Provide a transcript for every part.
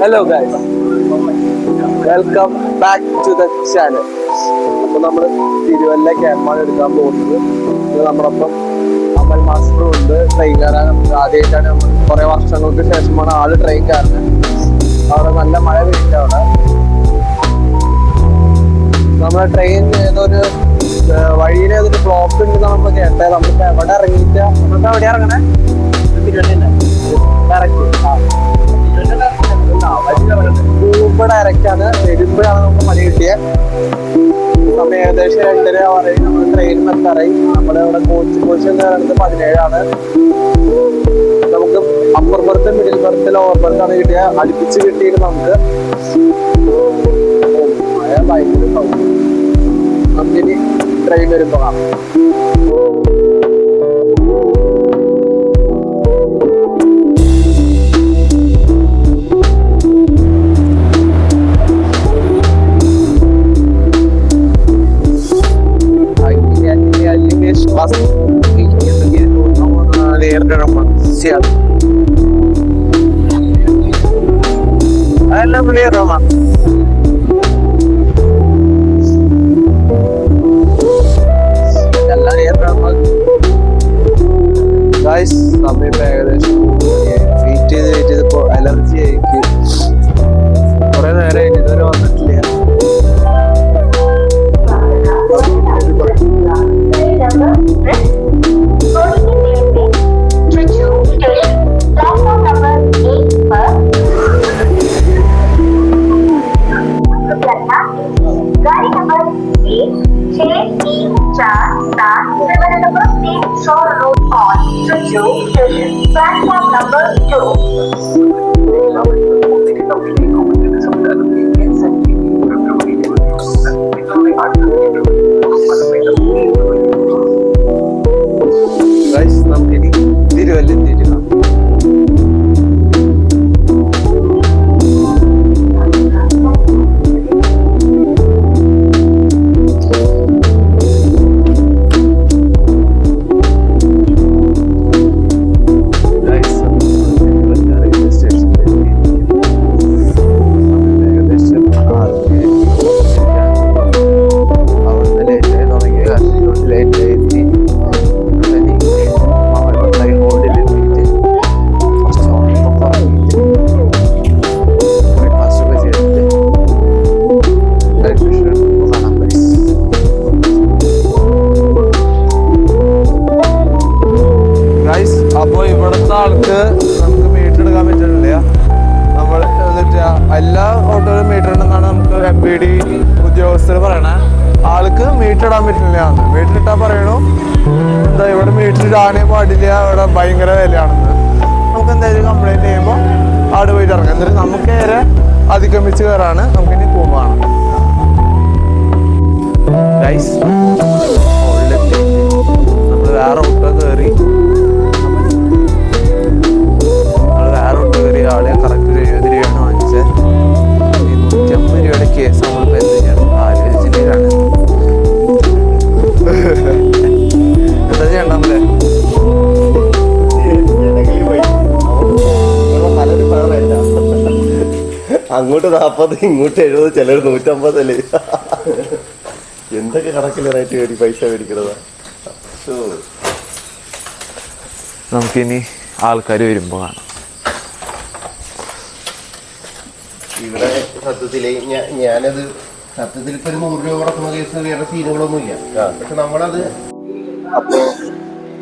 Hello guys welcome back to the channel അപ്പൊ നമ്മൾ തിരുവല്ല ക്യാമ്പാണ് എടുക്കാൻ പോകുന്നത്. നമ്മളപ്പം അമൽ മാസ്റ്ററും ഉണ്ട്. ട്രെയിൻ കയറാൻ നമുക്ക് ആദ്യമായിട്ടാണ് നമ്മൾ കുറെ വർഷങ്ങൾക്ക് ശേഷമാണ് ആൾ ട്രെയിൻ കയറുന്നത്. അവിടെ നല്ല മഴ പെയ്യുന്നുണ്ട് അവിടെ. നമ്മളെ ട്രെയിൻ ഏതൊരു വഴിയിൽ ഏതൊരു ബ്ലോക്ക് ഉണ്ടെന്ന് നമ്മൾ കേട്ടത് നമ്മളിപ്പോ എവിടെ ഇറങ്ങിയിട്ട്? നമുക്ക് എവിടെ ഇറങ്ങണേ? പോകുമ്പോ ഡയറക്റ്റ് ആണ്. വരുമ്പോഴാണ് നമുക്ക് മണി കിട്ടിയത് സമയം ഏകദേശം രണ്ടര പറയും നമ്മൾ ട്രെയിനിൽ എത്താറായി. നമ്മുടെ ഇവിടെ കോച്ച് കോച്ച് എന്ന് പറയുന്നത് പതിനേഴാണ്. നമുക്ക് upper berth middle berth lower berth കിട്ടിയ. അടുപ്പിച്ച് കിട്ടിയത് നമുക്ക് ഭയങ്കര സൗകര്യം നമുക്കിനി ട്രെയിൻ വരുമ്പോ കാണാം. ആൾക്ക് മീറ്റിടാൻ പറ്റില്ല. പറ്റുന്നില്ല മീറ്റർ പറയണു. എന്താ ഇവിടെ മീറ്റർ ഇടാനേ പാടില്ല ഇവിടെ ഭയങ്കര വിലയാണെന്ന്. നമുക്ക് എന്തായാലും കംപ്ലൈന്റ് ചെയ്യുമ്പോൾ ആട് പോയിട്ട് ഇറങ്ങാം. എന്നിട്ട് നമുക്ക് നേരെ അതിക്രമിച്ച് കയറാണ് നമുക്ക് ഇനി പോകുമ്പോൾ ഗൈസ് നമ്മൾ വേറെ ഒട്ട കയറി നമ്മൾ വേറെ ഒട്ട കയറി ആളെ കറക്റ്റ് എഴുപത് രൂപയാണ് വാങ്ങിച്ചത്. നൂറ്റമ്പത് രൂപയുടെ കേസ് നമ്മളിപ്പോൾ എന്ത് ആലോചിച്ചിട്ടാണ് അങ്ങോട്ട് നാപ്പത് ഇങ്ങോട്ട് എഴുപത് ചിലർ നൂറ്റമ്പതല്ലേ എന്തൊക്കെ കണക്കിൽ റേറ്റ് പൈസ മേടിക്കണതാ? നമുക്കിനി ആൾക്കാർ വരുമ്പോൾ കാണാം. ഇവിടെ സത്യത്തിൽ ഞാ- ഞാനത് സത്യത്തിൽ ഇപ്പൊ ഒരു നൂറ് രൂപ കൊടുക്കുന്ന കേസ് വേറെ സീനുകളൊന്നും ഇല്ല പക്ഷെ നമ്മളത് അപ്പോ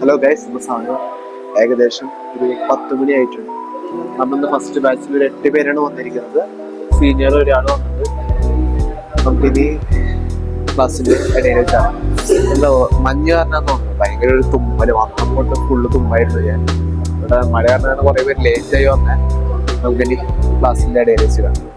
ഹലോ ഗൈസ് ഇപ്പൊ സമയം ഏകദേശം ഒരു പത്ത് മണി ആയിട്ടുണ്ട് നമ്മളിന്ന് ഫസ്റ്റ് ബാച്ചിൽ ഒരു എട്ട് പേരാണ് വന്നിരിക്കുന്നത്. സീനിയർ ഒരാൾ വന്നത്. നമുക്കിനി ബസ്സിന്റെ ഇടയിൽ വെച്ചാണ് എന്താ മഞ്ഞ് കാരണം തോന്നുന്നു. ഭയങ്കര ഒരു തുമ്മൽ. വന്നപ്പോട്ട് ഫുള്ള് തുമ്മായിരുന്നു ഞാൻ. ഇവിടെ മഴ കാരണമാണ് കുറെ പേര് ലേറ്റ് ആയി വന്നേ. നമുക്കിനി ക്ലാസ്സിന്റെ ഇടയിൽ വെച്ച് കാണാം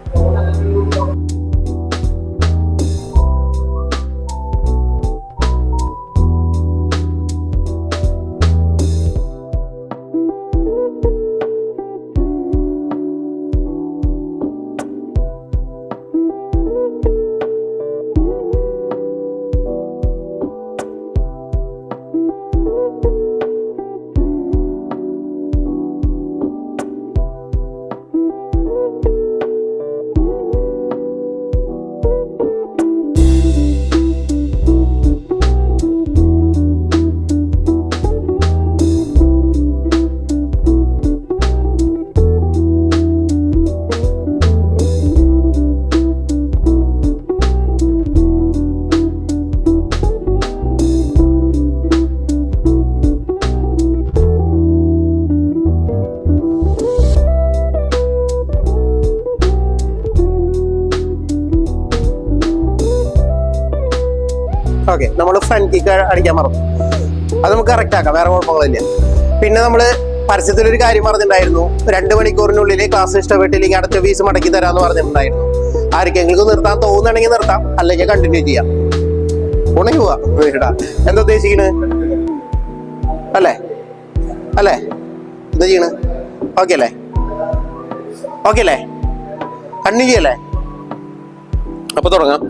ഓക്കെ നമ്മൾ ഫ്രണ്ട് കിക്ക് അടിക്കാൻ മറന്നു. അത് നമുക്ക് കറക്റ്റ് ആക്കാം വേറെ കുഴപ്പങ്ങളില്ല. പിന്നെ നമ്മൾ പരസ്യത്തിലൊരു കാര്യം പറഞ്ഞിട്ടുണ്ടായിരുന്നു. രണ്ട് മണിക്കൂറിനുള്ളിൽ ക്ലാസ് ഇഷ്ടപ്പെട്ടില്ലെങ്കിൽ അടുത്ത ഫീസ് മടക്കി തരാമെന്ന് പറഞ്ഞിട്ടുണ്ടായിരുന്നു. ആർക്കെങ്കിലും നിർത്താൻ തോന്നുകയാണെങ്കിൽ നിർത്താം അല്ലെങ്കിൽ കണ്ടിന്യൂ ചെയ്യാം. ഉണങ്ങി പോവാ വീടാ എന്താ ഉദ്ദേശിക്കണ്? അല്ലേ? അല്ലേ? എന്താ ചെയ്യണ്? ഓക്കെ അല്ലേ? ഓക്കെ അല്ലേ? കണ്ടിന്യൂ ചെയ്യല്ലേ? അപ്പൊ തുടങ്ങാം.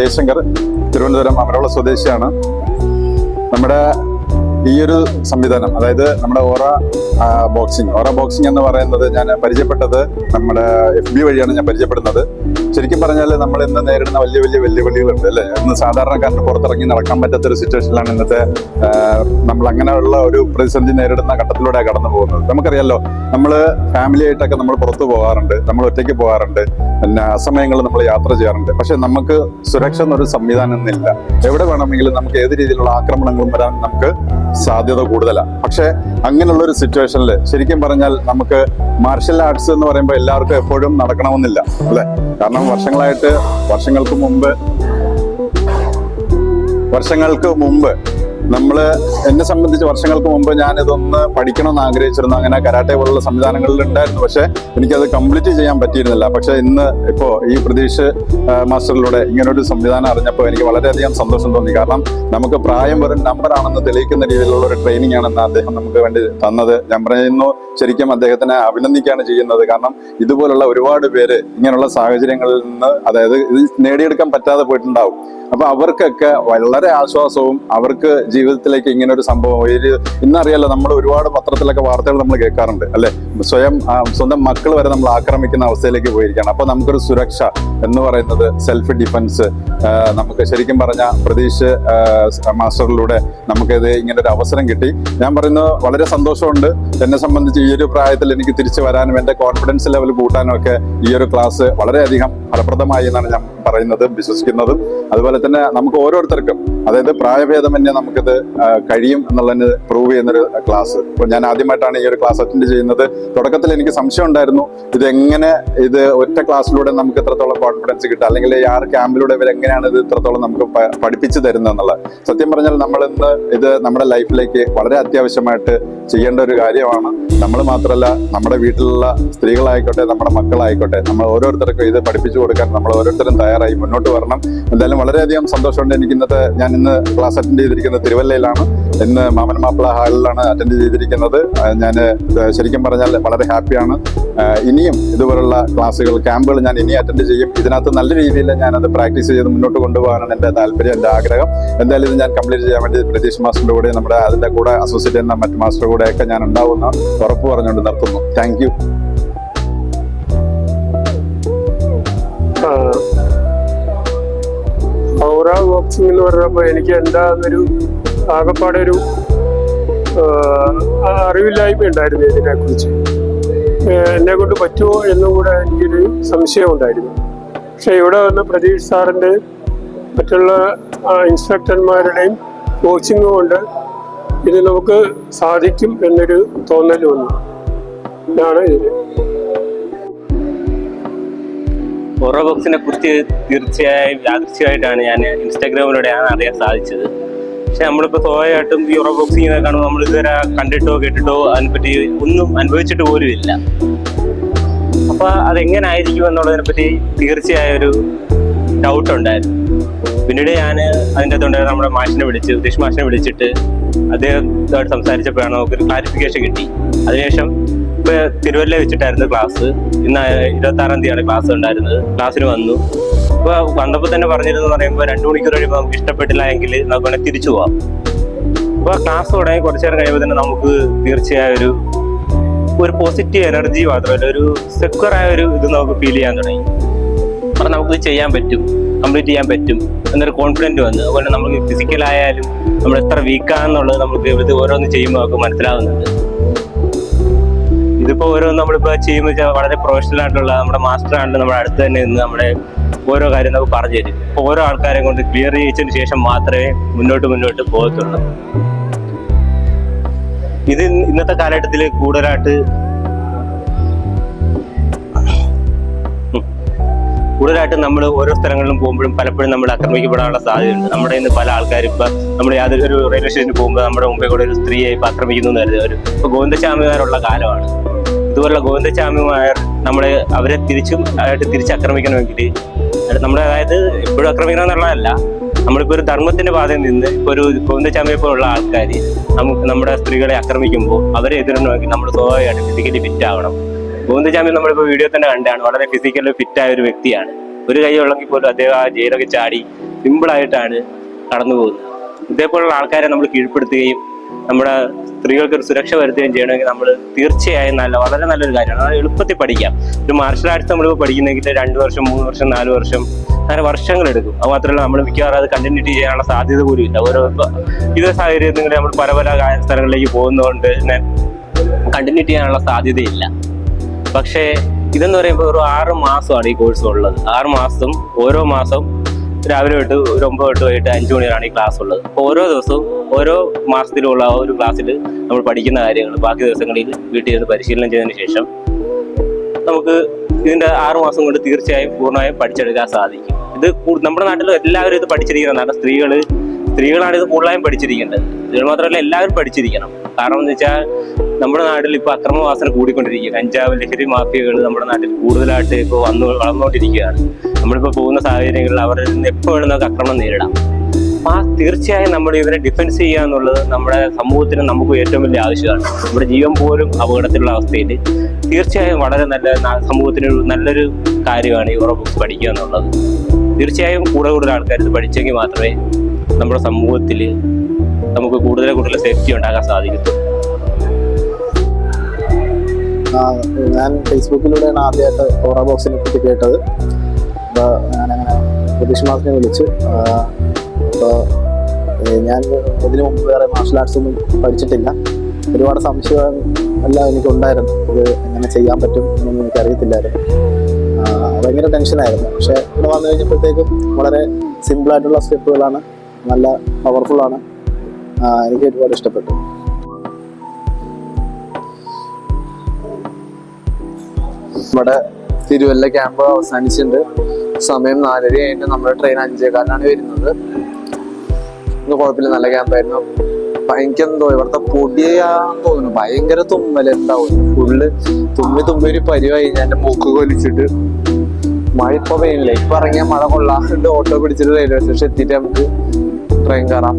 ജയശങ്കർ തിരുവനന്തപുരം അമരോള സ്വദേശിയാണ്. നമ്മുടെ ഈ ഒരു സംവിധാനം അതായത് നമ്മുടെ ഓറ ബോക്സിംഗ്. ഓറ ബോക്സിംഗ് എന്ന് പറയുന്നത് ഞാൻ പരിചയപ്പെട്ടത് നമ്മുടെ എഫ് ബി വഴിയാണ് ഞാൻ പരിചയപ്പെടുന്നത്. ശരിക്കും പറഞ്ഞാൽ നമ്മൾ ഇന്ന് നേരിടുന്ന വലിയ വലിയ വെല്ലുവിളികളുണ്ട് അല്ലേ? ഇന്ന് സാധാരണക്കാരന് പുറത്തിറങ്ങി നടക്കാൻ പറ്റാത്ത ഒരു സിറ്റുവേഷനിലാണ് ഇന്നത്തെ നമ്മൾ അങ്ങനെയുള്ള ഒരു പ്രതിസന്ധി നേരിടുന്ന ഘട്ടത്തിലൂടെ കടന്നു പോകുന്നത് നമുക്കറിയാലോ നമ്മൾ ഫാമിലി ആയിട്ടൊക്കെ നമ്മൾ പുറത്തു പോകാറുണ്ട് നമ്മൾ ഒറ്റയ്ക്ക് പോകാറുണ്ട്. പിന്നെ അസമയങ്ങളിൽ നമ്മൾ യാത്ര ചെയ്യാറുണ്ട്. പക്ഷെ നമുക്ക് സുരക്ഷ എന്നൊരു സംവിധാനം ഇന്നില്ല. എവിടെ വേണമെങ്കിലും നമുക്ക് ഏത് രീതിയിലുള്ള ആക്രമണങ്ങളും വരാൻ നമുക്ക് സാധ്യത കൂടുതലാണ്. പക്ഷെ അങ്ങനെയുള്ള ഒരു സിറ്റുവേഷനിൽ ശരിക്കും പറഞ്ഞാൽ നമുക്ക് മാർഷൽ ആർട്സ് എന്ന് പറയുമ്പോൾ എല്ലാവർക്കും എപ്പോഴും നടക്കണമെന്നില്ല അല്ലെ? കാരണം വർഷങ്ങളായിട്ട് വർഷങ്ങൾക്ക് മുമ്പ് വർഷങ്ങൾക്ക് മുമ്പ് നമ്മൾ എന്നെ സംബന്ധിച്ച് വർഷങ്ങൾക്ക് മുമ്പ് ഞാൻ ഇതൊന്ന് പഠിക്കണമെന്ന് ആഗ്രഹിച്ചിരുന്നു. അങ്ങനെ കരാട്ടെ പോലുള്ള സംവിധാനങ്ങളിൽ ഉണ്ടായിരുന്നു. പക്ഷെ എനിക്കത് കംപ്ലീറ്റ് ചെയ്യാൻ പറ്റിയിരുന്നില്ല. പക്ഷെ ഇന്ന് ഇപ്പോ ഈ പ്രതീക്ഷ മാസ്റ്ററിലൂടെ ഇങ്ങനൊരു സംവിധാനം അറിഞ്ഞപ്പോൾ എനിക്ക് വളരെയധികം സന്തോഷം തോന്നി. കാരണം നമുക്ക് പ്രായം വെറും നമ്പർ ആണെന്ന് തെളിയിക്കുന്ന രീതിയിലുള്ള ഒരു ട്രെയിനിങ് ആണെന്ന് അദ്ദേഹം നമുക്ക് വേണ്ടി തന്നത്. ഞാൻ പറയുന്നു ശരിക്കും അദ്ദേഹത്തിനെ അഭിനന്ദിക്കുകയാണ് ചെയ്യുന്നത്. കാരണം ഇതുപോലുള്ള ഒരുപാട് പേര് ഇങ്ങനെയുള്ള സാഹചര്യങ്ങളിൽ നിന്ന് അതായത് ഇത് നേടിയെടുക്കാൻ പറ്റാതെ പോയിട്ടുണ്ടാവും. അപ്പൊ അവർക്കൊക്കെ വളരെ ആശ്വാസവും അവർക്ക് ജീവിതത്തിലേക്ക് ഇങ്ങനെ ഒരു സംഭവം ഒരു ഇന്നറിയല്ല നമ്മൾ ഒരുപാട് പത്രത്തിലൊക്കെ വാർത്തകൾ നമ്മൾ കേൾക്കാറുണ്ട് അല്ലെ? സ്വയം സ്വന്തം മക്കൾ വരെ നമ്മൾ ആക്രമിക്കുന്ന അവസ്ഥയിലേക്ക് പോയിരിക്കുകയാണ്. അപ്പൊ നമുക്കൊരു സുരക്ഷ എന്ന് പറയുന്നത് സെൽഫ് ഡിഫൻസ് നമുക്ക് ശരിക്കും പറഞ്ഞ പ്രതീക്ഷ മാസ്റ്ററിലൂടെ നമുക്കിത് ഇങ്ങനെ ഒരു അവസരം കിട്ടി. ഞാൻ പറയുന്നത് വളരെ സന്തോഷമുണ്ട്. എന്നെ സംബന്ധിച്ച് ഈ ഒരു പ്രായത്തിൽ എനിക്ക് തിരിച്ചു വരാനും എന്റെ കോൺഫിഡൻസ് ലെവൽ കൂട്ടാനും ഒക്കെ ഈ ഒരു ക്ലാസ് വളരെയധികം ഫലപ്രദമായി എന്നാണ് ഞാൻ പറയുന്നതും വിശ്വസിക്കുന്നതും. അതുപോലെ തന്നെ നമുക്ക് ഓരോരുത്തർക്കും അതായത് പ്രായഭേദമന്യേ നമുക്കിത് ആ, കഴിയും എന്നുള്ളതിന് പ്രൂവ് ചെയ്യുന്നൊരു ക്ലാസ് ഇപ്പോൾ ഞാൻ ആദ്യമായിട്ടാണ് ഈ ഒരു ക്ലാസ് അറ്റൻഡ് ചെയ്യുന്നത്. തുടക്കത്തിൽ എനിക്ക് സംശയം ഉണ്ടായിരുന്നു ഇത് എങ്ങനെ ഇത് ഒറ്റ ക്ലാസ്സിലൂടെ നമുക്ക് ഇത്രത്തോളം കോൺഫിഡൻസ് കിട്ടുക? അല്ലെങ്കിൽ ആറ് ക്യാമ്പിലൂടെ ഇവർ എങ്ങനെയാണ് ഇത് ഇത്രത്തോളം നമുക്ക് പഠിപ്പിച്ചു തരുന്നത് എന്നുള്ളത്? സത്യം പറഞ്ഞാൽ നമ്മൾ ഇന്ന് ഇത് നമ്മുടെ ലൈഫിലേക്ക് വളരെ അത്യാവശ്യമായിട്ട് ചെയ്യേണ്ട ഒരു കാര്യമാണ്. നമ്മൾ മാത്രമല്ല നമ്മുടെ വീട്ടിലുള്ള സ്ത്രീകളായിക്കോട്ടെ നമ്മുടെ മക്കളായിക്കോട്ടെ നമ്മൾ ഓരോരുത്തർക്കും ഇത് പഠിപ്പിച്ചു കൊടുക്കാൻ നമ്മൾ ഓരോരുത്തരും തയ്യാറായി മുന്നോട്ട് വരണം. എന്തായാലും വളരെയധികം സന്തോഷമുണ്ട് എനിക്ക് ഇന്നത്തെ ഞാൻ ഇന്ന് ക്ലാസ് അറ്റൻഡ് ചെയ്തിരിക്കുന്നത് തിരുവല്ലയിലാണ്. ഇന്ന് മാമൻ മാപ്പിള ഹാളിലാണ് അറ്റൻഡ് ചെയ്തിരിക്കുന്നത്. ഞാൻ ശരിക്കും പറഞ്ഞാൽ വളരെ ഹാപ്പിയാണ്. ഇനിയും ഇതുപോലുള്ള ക്ലാസ്സുകൾ ക്യാമ്പുകൾ ഞാൻ ഇനി അറ്റൻഡ് ചെയ്യും. ഇതിനകത്ത് നല്ല രീതിയിൽ ഞാനത് പ്രാക്ടീസ് ചെയ്ത് മുന്നോട്ട് കൊണ്ടുപോകാനാണ് എന്റെ താല്പര്യം എന്റെ ആഗ്രഹം. എന്തായാലും ഇത് ഞാൻ കംപ്ലീറ്റ് ചെയ്യാൻ വേണ്ടി പ്രതീഷ് മാസ്റ്ററിന്റെ കൂടെ നമ്മുടെ അതിന്റെ കൂടെ അസോസിയേറ്റ് എന്ന മറ്റ് മാസ്റ്റർ കൂടെയൊക്കെ ഞാൻ ഉണ്ടാവുന്ന ഉറപ്പ് പറഞ്ഞുകൊണ്ട് നിർത്തുന്നു. താങ്ക് യു ഔറ ബോക്സിംഗ് എന്ന് പറഞ്ഞപ്പോൾ എനിക്ക് എന്താന്നൊരു ആകപ്പാടെ ഒരു അറിവില്ലായ്മ ഉണ്ടായിരുന്നു ഇതിനെ കുറിച്ച് എന്നെ കൊണ്ട് പറ്റുമോ എന്നും കൂടെ എനിക്കൊരു സംശയം ഉണ്ടായിരുന്നു. പക്ഷെ ഇവിടെ വന്ന പ്രതീഷ് സാറിന്റെ മറ്റുള്ള ഇൻസ്ട്രക്ടർമാരുടെയും കോച്ചിങ് കൊണ്ട് ഇത് നമുക്ക് സാധിക്കും എന്നൊരു തോന്നൽ വന്നു. ഇതാണ് ഇതിന്. ഹൊറ ബോക്സിനെ കുറിച്ച് തീർച്ചയായും യാദൃശ്യമായിട്ടാണ് ഞാൻ ഇൻസ്റ്റാഗ്രാമിലൂടെയാണ് അറിയാൻ സാധിച്ചത്. പക്ഷെ നമ്മളിപ്പോൾ സ്വാഭാവികമായിട്ടും ഈ ഹൊറ ബോക്സിംഗ് കാണുമ്പോൾ നമ്മൾ ഇതുവരെ കണ്ടിട്ടോ കേട്ടിട്ടോ അതിനെപ്പറ്റി ഒന്നും അനുഭവിച്ചിട്ട് പോലും ഇല്ല. അപ്പൊ അതെങ്ങനെ ആയിരിക്കും എന്നുള്ളതിനെ പറ്റി തീർച്ചയായും ഒരു ഡൗട്ട് ഉണ്ടായിരുന്നു. പിന്നീട് ഞാൻ അതിന്റെ അകത്തുണ്ടായിരുന്നു നമ്മുടെ മാഷിനെ വിളിച്ച് ഉദ്ദേശ മാഷിനെ വിളിച്ചിട്ട് അദ്ദേഹത്തോട് സംസാരിച്ചപ്പോഴാണ് നമുക്കൊരു ക്ലാരിഫിക്കേഷൻ കിട്ടി. അതിനുശേഷം ഇപ്പൊ തിരുവല്ല വെച്ചിട്ടായിരുന്നു ക്ലാസ് ഇന്ന് ഇരുപത്തി ആറാം തീയതിയാണ് ക്ലാസ് ഉണ്ടായിരുന്നത്. ക്ലാസ്സിന് വന്നു. ഇപ്പൊ വന്നപ്പോൾ തന്നെ പറഞ്ഞിരുന്നു പറയുമ്പോൾ രണ്ടു മണിക്കൂർ കഴിയുമ്പോൾ നമുക്ക് ഇഷ്ടപ്പെട്ടില്ല എങ്കിൽ നമുക്ക് വേണമെങ്കിൽ തിരിച്ചു പോവാം. ഇപ്പൊ ക്ലാസ് തുടങ്ങി കുറച്ചു നേരം കഴിയുമ്പോൾ തന്നെ നമുക്ക് തീർച്ചയായും ഒരു ഒരു പോസിറ്റീവ് എനർജി മാത്രമല്ല ഒരു സെക്യൂർ ആയ ഒരു ഇത് നമുക്ക് ഫീൽ ചെയ്യാൻ തുടങ്ങി. അപ്പൊ നമുക്ക് ചെയ്യാൻ പറ്റും. കംപ്ലീറ്റ് ചെയ്യാൻ പറ്റും. എന്നൊരു കോൺഫിഡന്റ് വന്നു. അതുപോലെ നമുക്ക് ഫിസിക്കലായാലും നമ്മൾ എത്ര വീക്കാന്നുള്ളത് നമുക്ക് ഇത് ഓരോന്ന് ചെയ്യുമ്പോൾ നമുക്ക് മനസ്സിലാവുന്നുണ്ട്. ഇതിപ്പോൾ ഓരോന്ന് നമ്മളിപ്പോൾ ചെയ്യുമ്പോൾ വെച്ചാൽ വളരെ പ്രൊഫഷണൽ ആയിട്ടുള്ള നമ്മുടെ മാസ്റ്റർ ആണ് നമ്മുടെ അടുത്ത് തന്നെ നിന്ന് നമ്മുടെ ഓരോ കാര്യം നമുക്ക് പറഞ്ഞു തരും. ഇപ്പോൾ ഓരോ ആൾക്കാരെ കൊണ്ട് ക്ലിയർ ചെയ്യിച്ചതിന് ശേഷം മാത്രമേ മുന്നോട്ട് മുന്നോട്ട് പോകത്തുള്ളൂ. ഇത് ഇന്നത്തെ കാലഘട്ടത്തിൽ കൂടുതലായിട്ട് കൂടുതലായിട്ട് നമ്മൾ ഓരോ സ്ഥലങ്ങളിലും പോകുമ്പോഴും പലപ്പോഴും നമ്മൾ ആക്രമിക്കപ്പെടാനുള്ള സാധ്യതയുണ്ട്. നമ്മുടെ ഇന്ന് പല ആൾക്കാരും ഇപ്പൊ നമ്മൾ യാതൊരു ഒരു റെയിൽവേ സ്റ്റേഷനിൽ പോകുമ്പോൾ നമ്മുടെ മുമ്പേ കൂടെ ഒരു സ്ത്രീയെ ഇപ്പൊ ആക്രമിക്കുന്നു എന്ന് കരുതുക. ഒരു ഇപ്പൊ ഗോവിന്ദസ്വാമിമാരുള്ള കാലമാണ്. ഇതുപോലുള്ള ഗോവിന്ദസ്വാമിമാർ നമ്മളെ അവരെ തിരിച്ചും ആയിട്ട് തിരിച്ചാക്രമിക്കണമെങ്കിൽ നമ്മുടെ അതായത് എപ്പോഴും ആക്രമിക്കണം എന്നുള്ളതല്ല നമ്മളിപ്പോ ഒരു ധർമ്മത്തിന്റെ പാതയിൽ നിന്ന് ഇപ്പൊ ഒരു ഗോവിന്ദസ്വാമിയെ പോലുള്ള ആൾക്കാർ നമുക്ക് നമ്മുടെ സ്ത്രീകളെ ആക്രമിക്കുമ്പോൾ അവരെ എതിരണമെങ്കിൽ നമ്മൾ സ്വാഭാവികമായിട്ട് ഫിസിക്കലി ഫിറ്റ് ആവണം. ഗോവിന്ദചാമി നമ്മളിപ്പോ വീഡിയോ തന്നെ കണ്ടാണ് വളരെ ഫിസിക്കലി ഫിറ്റ് ആയ ഒരു വ്യക്തിയാണ്. ഒരു കൈ ഉള്ളെങ്കിൽ പോലും അദ്ദേഹം ആ ജയിലൊക്കെ ചാടി സിമ്പിൾ ആയിട്ടാണ് കടന്നു പോകുന്നത്. ഇതേപോലുള്ള ആൾക്കാരെ നമ്മൾ കീഴ്പ്പെടുത്തുകയും നമ്മുടെ സ്ത്രീകൾക്ക് ഒരു സുരക്ഷ വരുത്തുകയും ചെയ്യണമെങ്കിൽ നമ്മൾ തീർച്ചയായും നല്ല വളരെ നല്ലൊരു കാര്യമാണ്. അത് എളുപ്പത്തിൽ പഠിക്കാം. ഒരു മാർഷൽ ആർട്സ് നമ്മളിപ്പോൾ പഠിക്കുന്നെങ്കിൽ രണ്ട് വർഷം മൂന്ന് വർഷം നാല് വർഷം അങ്ങനെ വർഷങ്ങൾ എടുക്കും. അത് മാത്രമല്ല നമ്മൾ മിക്കവാറും അത് കണ്ടിന്യൂറ്റി ചെയ്യാനുള്ള സാധ്യത പോലും ഇല്ല. ഓരോ ഇതേ സാഹചര്യത്തിൽ നമ്മൾ പല പല സ്ഥലങ്ങളിലേക്ക് പോകുന്നതുകൊണ്ട് തന്നെ കണ്ടിന്യൂറ്റി ചെയ്യാനുള്ള സാധ്യതയില്ല. പക്ഷേ ഇതെന്ന് പറയുമ്പോൾ ഒരു ആറ് മാസമാണ് ഈ കോഴ്സ് ഉള്ളത് ആറ് മാസം ഓരോ മാസം രാവിലെ തൊട്ട് ഒരു ഒമ്പത് തൊട്ട് വൈകിട്ട് അഞ്ച് മണി ഈ ക്ലാസ് ഉള്ളത് അപ്പോൾ ഓരോ ദിവസവും ഓരോ മാസത്തിലുള്ള ഒരു ക്ലാസ്സിൽ നമ്മൾ പഠിക്കുന്ന കാര്യങ്ങൾ ബാക്കി ദിവസങ്ങളിൽ വീട്ടിൽ നിന്ന് പരിശീലനം ചെയ്തതിന് ശേഷം നമുക്ക് ഇതിന്റെ ആറ് മാസം കൊണ്ട് തീർച്ചയായും പൂർണമായും പഠിച്ചെടുക്കാൻ സാധിക്കും. ഇത് നമ്മുടെ നാട്ടിൽ എല്ലാവരും ഇത് പഠിച്ചിരിക്കുന്നതാണ് സ്ത്രീകൾ സ്ത്രീകളാണ് ഇത് കൂടുതലായും പഠിച്ചിരിക്കേണ്ടത്. സ്ത്രീകൾ മാത്രമല്ല എല്ലാവരും പഠിച്ചിരിക്കണം. കാരണം എന്ന് വെച്ചാൽ നമ്മുടെ നാട്ടിൽ ഇപ്പൊ അക്രമവാസന കൂടിക്കൊണ്ടിരിക്കുക കഞ്ചാവ് ലഹരി മാഫിയകൾ നമ്മുടെ നാട്ടിൽ കൂടുതലായിട്ട് ഇപ്പോൾ വന്നു വളർന്നുകൊണ്ടിരിക്കുകയാണ്. നമ്മളിപ്പോൾ പോകുന്ന സാഹചര്യങ്ങളിൽ അവരിൽ നിന്ന് എപ്പോൾ വേണം നമുക്ക് അക്രമം നേരിടാം. ആ തീർച്ചയായും നമ്മൾ ഇവരെ ഡിഫെൻസ് ചെയ്യുക എന്നുള്ളത് നമ്മുടെ സമൂഹത്തിന് നമുക്ക് ഏറ്റവും വലിയ ആവശ്യമാണ്. നമ്മുടെ ജീവൻ പോലും അപകടത്തിലുള്ള അവസ്ഥയിൽ തീർച്ചയായും വളരെ നല്ല സമൂഹത്തിന് നല്ലൊരു കാര്യമാണ് ഈ ബുക്സ് പഠിക്കുക എന്നുള്ളത്. തീർച്ചയായും കൂടുതൽ കൂടുതൽ ആൾക്കാർ ഇത് പഠിച്ചെങ്കിൽ മാത്രമേ നമ്മുടെ സമൂഹത്തിൽ കൂടുതൽ കൂടുതൽ സേഫ്റ്റി ഉണ്ടാക്കാൻ സാധിക്കുന്നു. ഞാൻ ഫേസ്ബുക്കിലൂടെയാണ് ആദ്യമായിട്ട് ഓറ ബോക്സിനെ പറ്റി കേട്ടത്. അപ്പോൾ ഞാനങ്ങനെ പ്രതീക്ഷ മാസിനെ വിളിച്ച് അപ്പോൾ ഞാൻ ഇതിനു മുമ്പ് വേറെ മാർഷൽ ആർട്സ് ഒന്നും പഠിച്ചിട്ടില്ല. ഒരുപാട് സംശയം എല്ലാം എനിക്കുണ്ടായിരുന്നു. ഇത് എങ്ങനെ ചെയ്യാൻ പറ്റും എന്നൊന്നും എനിക്കറിയത്തില്ലായിരുന്നു. ഭയങ്കര ടെൻഷനായിരുന്നു. പക്ഷേ ഇവിടെ വന്നു കഴിഞ്ഞപ്പോഴത്തേക്കും വളരെ സിമ്പിളായിട്ടുള്ള സ്റ്റെപ്പുകളാണ്. നല്ല പവർഫുള്ളാണ് എനിക്ക് ഒരുപാട് ഇഷ്ടപ്പെട്ടു. നമ്മുടെ തിരുവല്ല ക്യാമ്പ് അവസാനിച്ചിട്ടുണ്ട്. സമയം നാലര കഴിഞ്ഞ് നമ്മുടെ ട്രെയിൻ അഞ്ചേകാലിനാണ് വരുന്നത്. ഇന്ന് കുഴപ്പമില്ല നല്ല ക്യാമ്പായിരുന്നു എനിക്കെന്തോ ഇവിടുത്തെ പൊടിയാന്ന് തോന്നുന്നു. ഭയങ്കര തുമ്മലുണ്ടാവും. ഫുള്ള് തുമ്മി തുമ്മി ഒരു പരിവായി. ഞാൻ മൂക്ക് കൊലിച്ചിട്ട്. മഴ ഇപ്പൊ പെയ്യില്ല ഇപ്പൊ ഇറങ്ങിയ മഴ കൊള്ളാണ്ട് ഓട്ടോ പിടിച്ചിട്ട് റെയിൽവേ സ്റ്റേഷൻ എത്തിയിട്ട് നമുക്ക് ട്രെയിൻ കയറാം.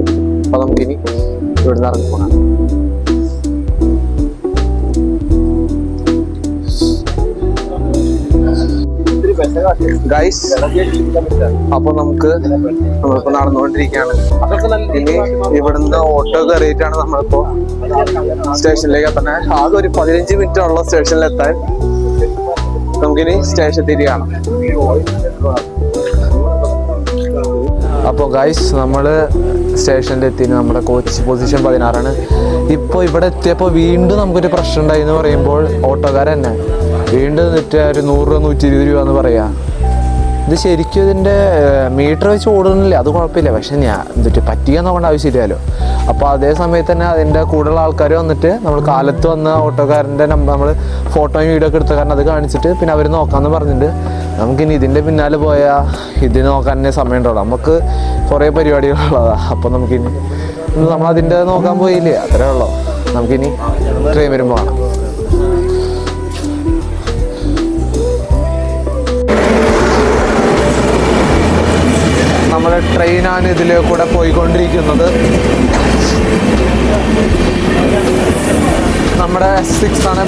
അപ്പൊ നമുക്കിനി ഇവിടുന്ന് ഇറങ്ങി പോകാം. അപ്പൊ നമുക്ക് നമ്മളിപ്പോ നടന്നുകൊണ്ടിരിക്കുകയാണ്. ഇനി ഇവിടുന്ന് ഓട്ടോ കയറിയിട്ടാണ് നമ്മളിപ്പോ സ്റ്റേഷനിലേക്ക് എത്തണേ ആകെ ഒരു പതിനഞ്ച് മിനിറ്റ് ഉള്ള സ്റ്റേഷനിൽ എത്താൻ നമുക്കിനി സ്റ്റേഷൻ തിരികെ കാണാം അപ്പോൾ ഗൈസ് നമ്മൾ സ്റ്റേഷനിൽ എത്തി നമ്മുടെ കോച്ച് പൊസിഷൻ പതിനാറാണ്. ഇപ്പോൾ ഇവിടെ എത്തിയപ്പോൾ വീണ്ടും നമുക്കൊരു പ്രശ്നം ഉണ്ടായി എന്ന് പറയുമ്പോൾ ഓട്ടോക്കാരൻ തന്നെ. വീണ്ടും എന്നിട്ട് ഒരു നൂറ് രൂപ നൂറ്റി ഇരുപത് രൂപ എന്ന് പറയാ. ഇത് ശരിക്കും ഇതിന്റെ മീറ്റർ വെച്ച് ഓടുന്നില്ല. അത് കുഴപ്പമില്ല. പക്ഷെ ഞാൻ എന്നിട്ട് പറ്റിയെന്ന് നോക്കേണ്ട ആവശ്യമില്ലല്ലോ അപ്പോൾ അതേ സമയത്ത് തന്നെ അതിന്റെ കൂടുതലുള്ള ആൾക്കാർ വന്നിട്ട് നമ്മൾ കാലത്ത് വന്ന ഓട്ടോക്കാരന്റെ നമ്പർ നമ്മൾ ഫോട്ടോയും വീഡിയോ ഒക്കെ എടുത്ത കാരണം അത് കാണിച്ചിട്ട് പിന്നെ അവർ നോക്കാമെന്ന് പറഞ്ഞിട്ട് നമുക്കിനി ഇതിന്റെ പിന്നാലെ പോയാൽ ഇതിന് നോക്കാൻ തന്നെ സമയം ഉണ്ടാവും നമുക്ക് കുറേ പരിപാടികളുള്ളതാണ് അപ്പോൾ നമുക്കിനി നമ്മളതിന്റെ നോക്കാൻ പോയില്ലേ? അത്രേ ഉള്ളൂ. നമുക്കിനി ട്രെയിൻ വരുമ്പോൾ കാണാം. ട്രെയിനാണ് ഇതിൽ കൂടെ പോയിക്കൊണ്ടിരിക്കുന്നത്. നമ്മുടെ സിക്സ് ആണ്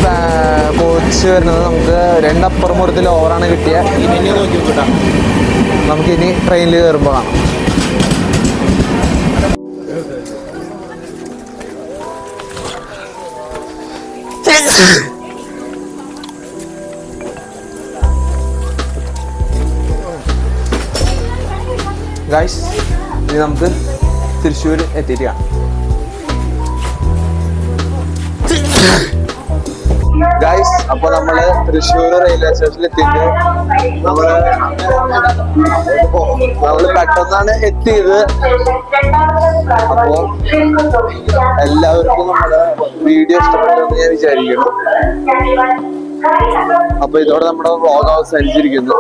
കോച്ച് വരുന്നത്. നമുക്ക് രണ്ട് ഓവറാണ് ഓവറാണ് കിട്ടിയത് നമുക്കിനി ട്രെയിനിൽ കയറുമ്പോൾ കാണാം. Yeah. ഗായ്സ് ഇനി നമുക്ക് തൃശ്ശൂർ എത്തിയിട്ട് കാണാം. ഗായ്സ് അപ്പൊ നമ്മൾ തൃശ്ശൂർ റെയിൽവേ സ്റ്റേഷനിൽ എത്തിയിട്ട് നമ്മൾ നമ്മൾ പെട്ടെന്നാണ് എത്തിയത്. അപ്പോ എല്ലാവർക്കും നമ്മുടെ വീഡിയോ ഇഷ്ടപ്പെട്ടെന്ന് ഞാൻ വിചാരിക്കുന്നു. അപ്പൊ ഇതോടെ നമ്മുടെ വ്ളോഗ് അവസാനിച്ചിരിക്കുന്നു.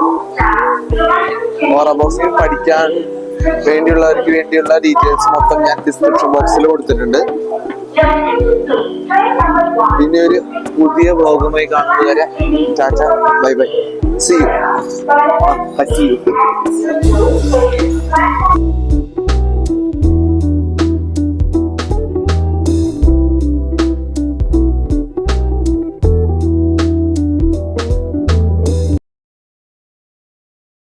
പഠിക്കാൻ വേണ്ടിയുള്ളവർക്ക് വേണ്ടിയുള്ള ഡീറ്റെയിൽസ് മൊത്തം ഞാൻ ഡിസ്ക്രിപ്ഷൻ ബോക്സിൽ കൊടുത്തിട്ടുണ്ട്. ഇനി ഒരു പുതിയ വ്ളോഗുമായി കാണുന്നതുവരെ ചാച്ച bye bye. See you see you